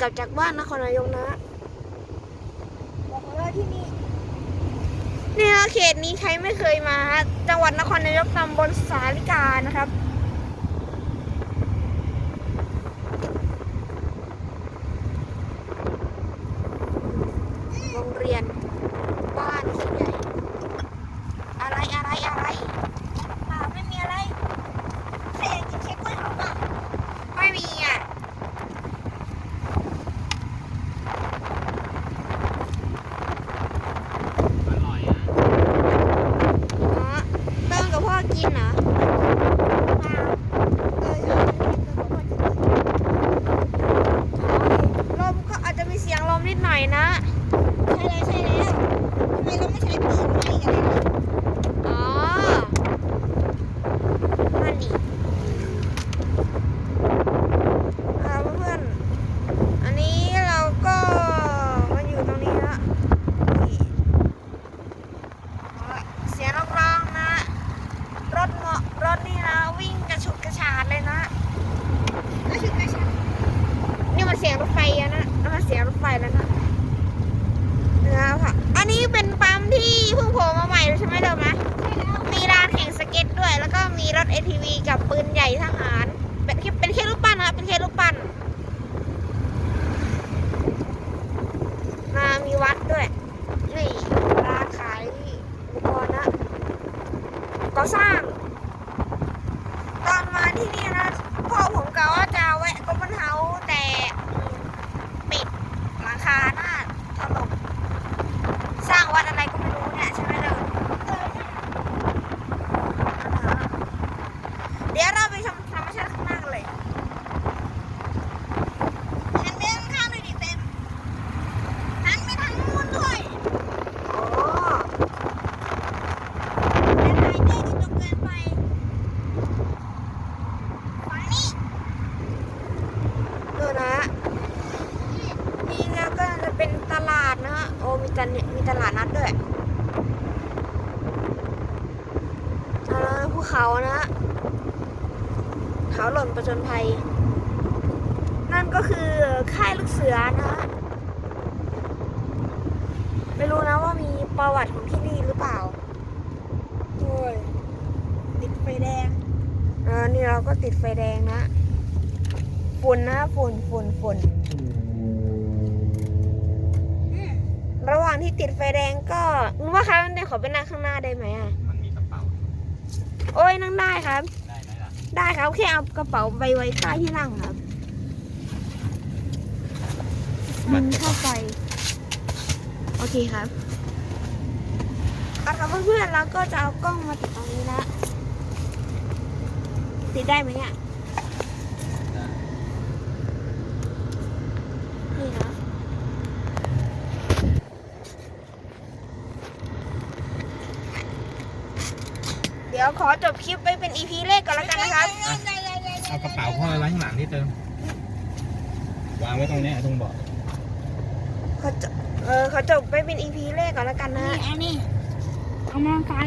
กลับจากบ้านนครนายกนะบอกเลยที่นี่นี่เขตนี้ใครไม่เคยมา จังหวัดนครนายกตำบลสาลิกานะครับ ด้วย นี่ร้าขายอุปกรณ์นะก็สร้าง เขานะเขาหล่นประจนภัย นั่นก็คือค่ายลูกเสือนะไม่รู้นะว่ามีประวัติของที่นี่หรือเปล่าโอ้ยติดไฟแดงเออนี่เราก็ติดไฟแดงนะฝุ่นนะฝุ่นฝุ่นฝุ่นระหว่างที่ติดไฟแดงก็นึกว่าคะมันได้ขอไปนั่งข้างหน้าได้ไหมอะ โอ้ยนั่งได้ครับ ได้ได้ครับแค่เอากระเป๋าไปไว้ใต้ที่นั่งครับมันเข้าไป โอเคครับเอาละครับเพื่อนๆเราก็จะเอากล้องมาติดตรงนี้นะติดได้ไหมเนี่ย ดี๋ยวขอจบคลิปไปเป็น EP เลขก่อนแล้วกันนะคะเอากระเป๋าพ่อไว้ข้างหลังนี่เติม วางไว้ตรงนี้ตรงเบาะขอจบเออขอจบไปเป็น EP เลขก่อนแล้วกันนะ นี่อันนี้เอามงไกล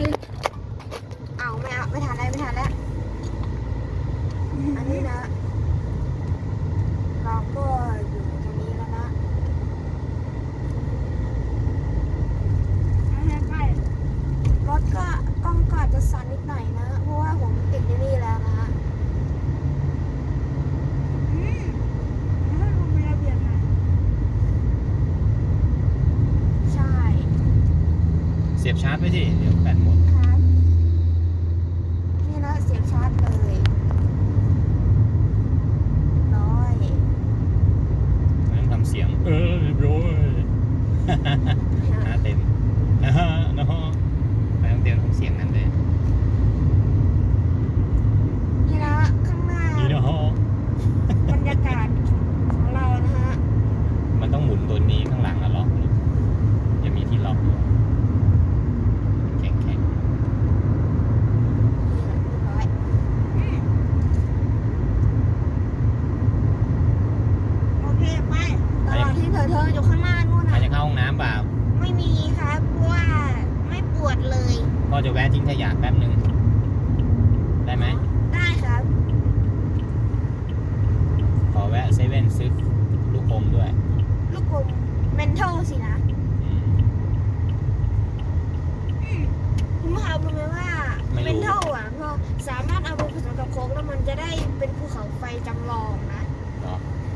ราวรู้ไหมว่าไม่รู้ เป็นเท่าหวอสามารถเอาไปผสมกับโค้กแล้วมันจะได้เป็นภูเขาไฟจำลองนะ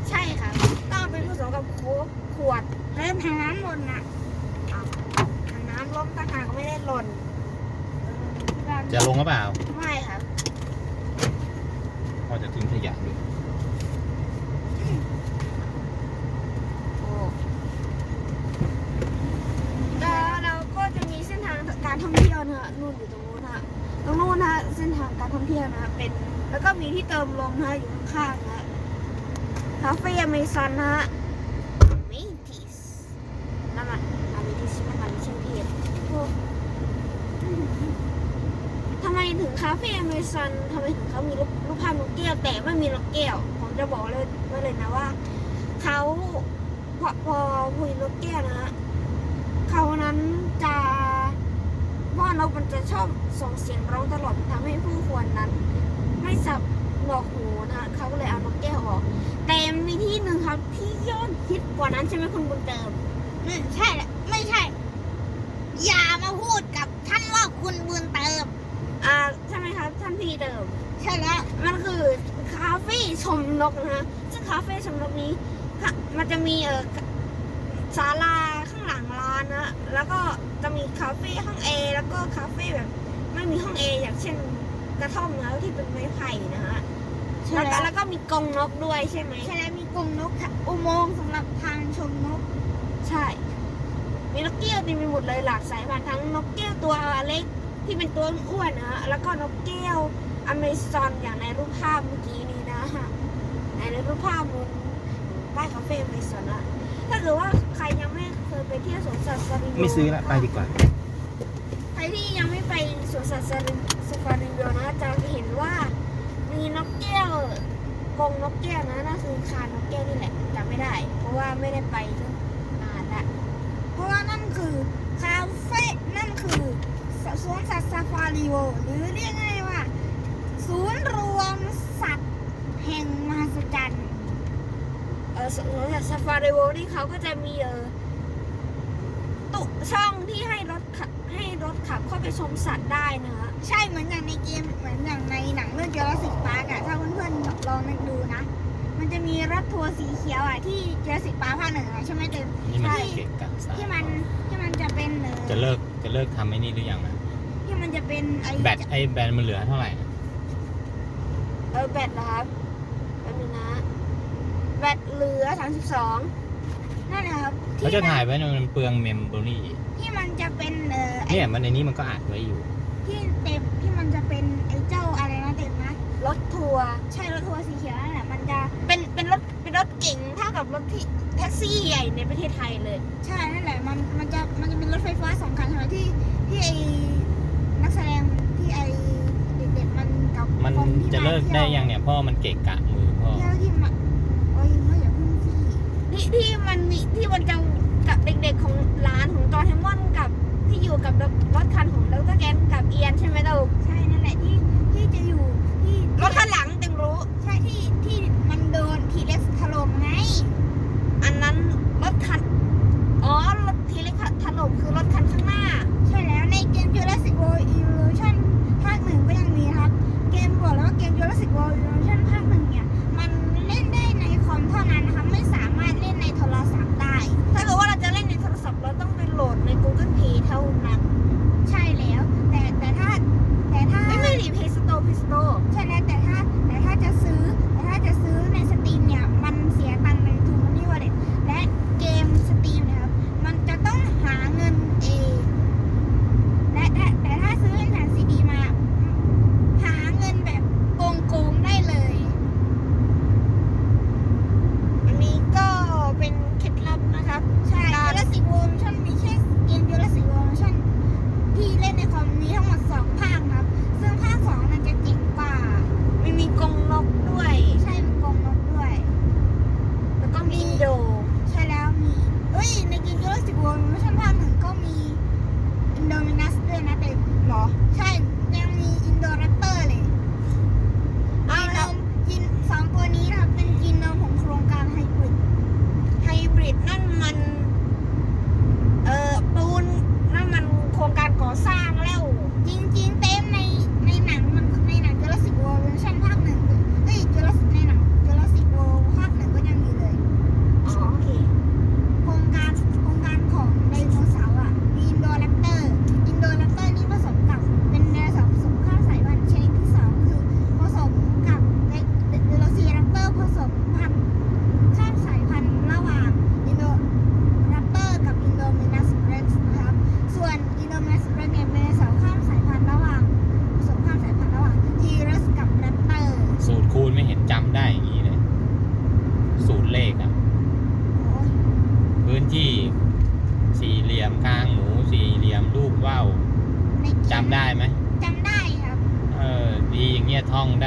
ใช่ค่ะต้องเอาไปผสมกับโค้กขวดเล่นทางน้ำหล่นนะอ้าทางน้ำล้มต่างหากไม่ได้หล่นจะลงหรือเปล่าไม่ค่ะพ่อจะทิ้งขยะด้วย ยวนะฮะนู่นอยู่ตรงนู้นนะฮะตรงนู้นนะฮะเส้นทางการท่องเที่ยวนะ เป็นแล้วก็มีที่เติมลมนะฮะอยู่ข้างๆนะคาเฟ่อเมซอนนะฮะเมทิสน้ำมันอเมทิสน้ำมันเชื่อมเทศโอ้ทำไมถึงคาเฟ่อเมซอนทำไมถึงเขามีรูปรูปภาพนกแก้ว แต่ไม่มีนกแก้ว ผมจะบอกเลยไว้เลยนะว่าเขาพอพอคุยนกแก้วนะฮะเขานั้นจะ ว่านกมันจะชอบส่งเสียงร้องตลอดทำให้ผู้คนนั้น ไม่สับหนวกหูนะฮะเขาก็เลยเอานกแก้วออก แต่มีที่หนึ่งครับที่ยอดฮิตกว่านั้นใช่ไหมคุณบุญเติมอืมใช่แหละไม่ใช่ อย่ามาพูดกับท่านว่าคุณบุญเติม อ่าใช่ไหมครับท่านพี่เติม ใช่แล้ว มันคือคาเฟ่ชมนกนะฮะซึ่งคาเฟ่ชมนกนี้ค่ะมันจะมีเออศาลาข้างหลังร้า นนะแล้วก็จะมีคาเฟ่ห้องเอแล้วก็คาเฟ่แบบไม่มีห้องเออย่างเช่นกระท่อมนะที่เป็นไม้ไผ่นะฮะใช่แล้วก็แล้วแล้วก็มีกรงนกด้วยใช่ไหมใช่แล้วมีกรงนกค่ะอุโมงค์สำหรับทางชมนก ใช่ มีนกแก้วเต็มไปหมดเลยหลากสายพันธุ์ทั้งนกแก้วตัวเล็กที่เป็นตัวอ้วนนะฮะแล้วก็นกแก้วอเมซอนอย่างในรูปภาพเมื่อกี้นี้นะฮะในรูปภาพมุนป้ายคาเฟ่อเมซอนอะ ถ้าเกิดว่าใครยังไม่เคยไปเที่ยวสวนสัตว์ซาริโยไม่ซื้อละไปดีกว่า ใครที่ยังไม่ไปสวนสัตว์ซาริซาฟาริโยนะจะเห็นว่ามีนกแก้วกรงนกแก้วนะน่าคือคานนกแก้วนี่แหละจำไม่ได้ เพราะว่าไม่ได้ไปนานละเพราะว่านั่นคือคาเฟ่นั่นคือสวนสัตว์ซาฟารีเวิลด์หรือเรียกง่ายๆว่า ศูนย์รวมสัตว์แห่งมหัศจรรย์ เออสวนสัตว์ ซาฟารีโวนี่เขาก็จะมีเออตุช่องที่ให้รถขับให้รถขับเข้าไปชมสัตว์ได้นะฮะใช่เหมือนอย่างในเกมเหมือนอย่างในหนังเรื่อง Jurassic Park อะถ้าเพื่อนๆลองนึกดูนะ มันจะมีรถทัวร์สีเขียวอะที่ Jurassic Park ภาคหนึ่งอะใช่ไหมเต็มนี่มันใช่จะเกะกะสายที่มันที่มันจะเป็นเออจะเลิกจะเลิกทำไอ้นี่หรือยังอะที่มันจะเป็นไอ้แบตไอ้แบตมันเหลือเท่าไหร่อะเออแบตนะครับแป๊บนึงนะ แบตเหลือสามสิบสองนั่นแหละครับเขาที่จะมันถ่ายไว้เนี่ยมันเปลืองเมมโมรี่ที่มันจะเป็นเออไอ้เนี่ยมันในนี้มันก็อัดไว้อยู่ ที่เต็มที่มันจะเป็นไอ้เจ้าอะไรนะเต็มนะรถทัวร์ใช่รถทัวร์สีเขียวนั่นแหละมันจะเป็นเป็นรถเป็นรถเก๋งเท่ากับรถที่แท็กซี่ใหญ่ในประเทศไทยเลย ใช่นั่นแหละมันมันจะมันจะเป็นรถไฟฟ้าสองคันใช่ไหมที่ที่ไอ้นักแสดงที่ไอ้เด็กๆมันกับมันคนที่จะเลิกที่วได้ยังเนี่ยพ่อมันเกะกะมือพ่อ เที่ยวที่มาโอ้ยไม่อย่าเพึ่งสิ ที่ที่มันมีที่มันจะกับเด็กๆของร้านของจอร์แฮมมอนกับที่อยู่กับรถคันของดรแกนกับเอียนใช่ไหมเราใช่นั่นแหละที่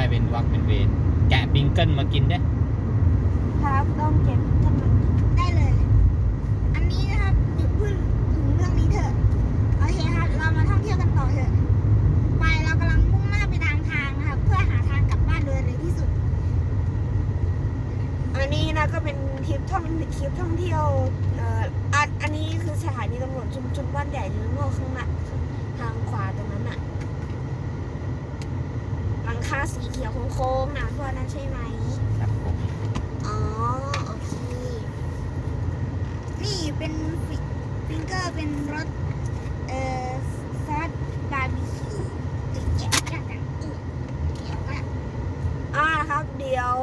ได้เป็นวักเป็นเวนแกะบิงเกิลมากินได้ครับต้องเก็บท่านมันได้เลย อันนี้นะครับหยุดพูดถึงเรื่องนี้เถอะโอเคครับเรามาท่องเที่ยวกันต่อเถอะ ไปเรากำลังมุ่งหน้าไปทางทางนะครับเพื่อหาทางกลับบ้านโดยเร็วที่สุด อันนี้นะก็เป็นทริปท่องคลิปท่องเที่ยวเอ่ออันอันนี้คือสถานีตำรวจชุมชนบ้านใหญ่หรือโง่ข้างหน้าทางขวาตรงนั้นอะหลังคา สีเขียวโค้งๆนะพวกนั้นใช่ไหมครับผมอ๋อโอเคนี่เป็นฟิฟิงเกอร์เป็นรสเอ่อซอสบาร์บีคิวติดแกะยากกันอีกเดี๋ยวก็อ่าครับ เดี๋ยว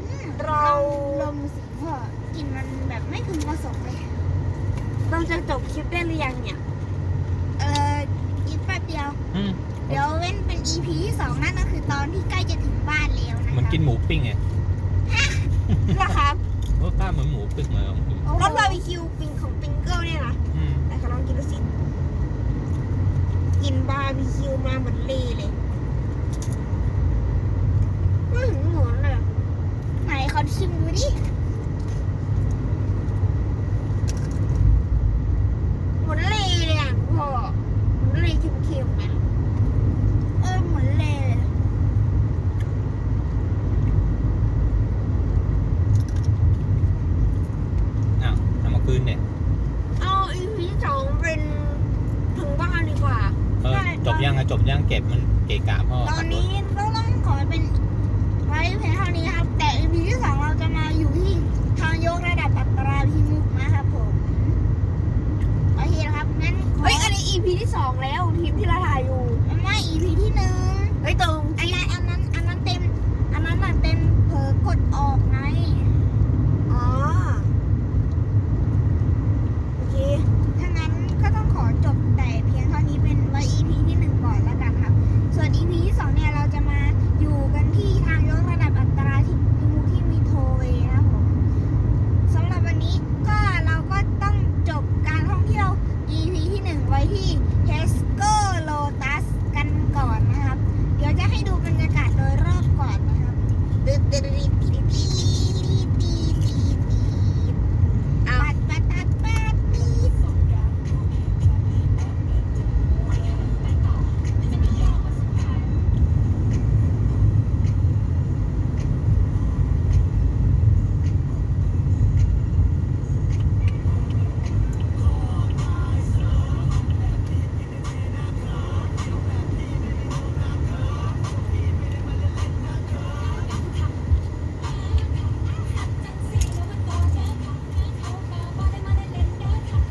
อืมเราลมสีพ่อกลินมันแบบไม่พึงประสงค์เลยเราจะจบคลิปได้หรือยังเนี่ย เอออีกแป๊บเดียว อืม เดี๋ยวเว้นเป็น EP ที่สองนั่นก็คือตอนที่ใกล้จะถึงบ้านแล้วนะเหมือนกินหมูปิ้งไงนะครับรสชาติเหมือนหมูปิ้งเลยของผมโอ้โหรสบาร์บีคิวปิงของปิงเกิลเนี่ยนะอืมแต่เขาลองกินดูสิ กินบาร์บีคิวมาเหมือนเลเลยไม่เห็นเหมือนเลยไหนเขาชิมดูดิ